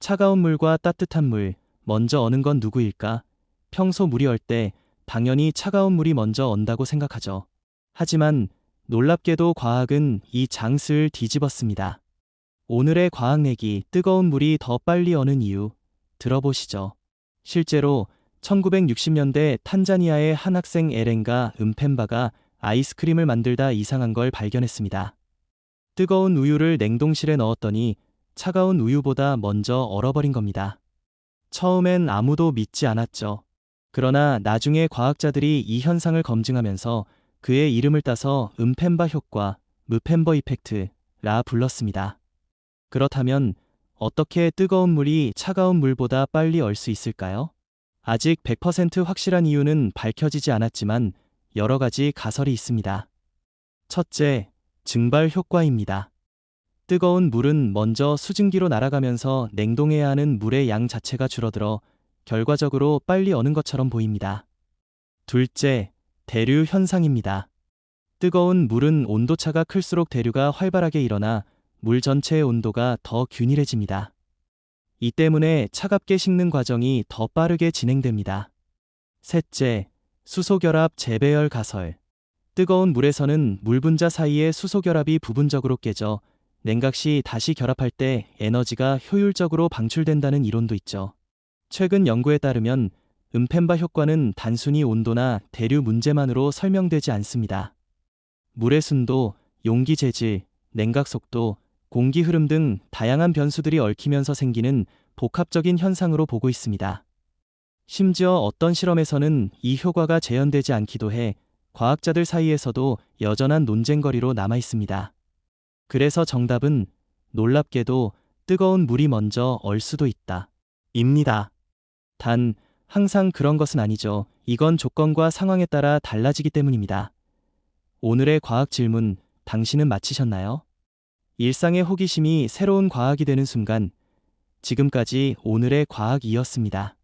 차가운 물과 따뜻한 물, 먼저 어는 건 누구일까? 평소 물이 얼 때 당연히 차가운 물이 먼저 언다고 생각하죠. 하지만 놀랍게도 과학은 이 장수를 뒤집었습니다. 오늘의 과학 내기 뜨거운 물이 더 빨리 어는 이유 들어보시죠. 실제로 1960년대 탄자니아의 한 학생 에렌과 은펜바가 아이스크림을 만들다 이상한 걸 발견했습니다. 뜨거운 우유를 냉동실에 넣었더니 차가운 우유보다 먼저 얼어버린 겁니다. 처음엔 아무도 믿지 않았죠. 그러나 나중에 과학자들이 이 현상을 검증하면서 그의 이름을 따서 은펜바 효과, 무펜버 이펙트라 불렀습니다. 그렇다면 어떻게 뜨거운 물이 차가운 물보다 빨리 얼 수 있을까요? 아직 100% 확실한 이유는 밝혀지지 않았지만 여러 가지 가설이 있습니다. 첫째, 증발 효과입니다. 뜨거운 물은 먼저 수증기로 날아가면서 냉동해야 하는 물의 양 자체가 줄어들어 결과적으로 빨리 어는 것처럼 보입니다. 둘째, 대류 현상입니다. 뜨거운 물은 온도차가 클수록 대류가 활발하게 일어나 물 전체의 온도가 더 균일해집니다. 이 때문에 차갑게 식는 과정이 더 빠르게 진행됩니다. 셋째, 수소결합 재배열 가설. 뜨거운 물에서는 물 분자 사이의 수소결합이 부분적으로 깨져 냉각 시 다시 결합할 때 에너지가 효율적으로 방출된다는 이론도 있죠. 최근 연구에 따르면 은펜바 효과는 단순히 온도나 대류 문제만으로 설명되지 않습니다. 물의 순도, 용기 재질, 냉각 속도, 공기 흐름 등 다양한 변수들이 얽히면서 생기는 복합적인 현상으로 보고 있습니다. 심지어 어떤 실험에서는 이 효과가 재현되지 않기도 해 과학자들 사이에서도 여전한 논쟁거리로 남아 있습니다. 그래서 정답은 놀랍게도 뜨거운 물이 먼저 얼 수도 있다. 입니다. 단, 항상 그런 것은 아니죠. 이건 조건과 상황에 따라 달라지기 때문입니다. 오늘의 과학 질문, 당신은 마치셨나요? 일상의 호기심이 새로운 과학이 되는 순간, 지금까지 오늘의 과학이었습니다.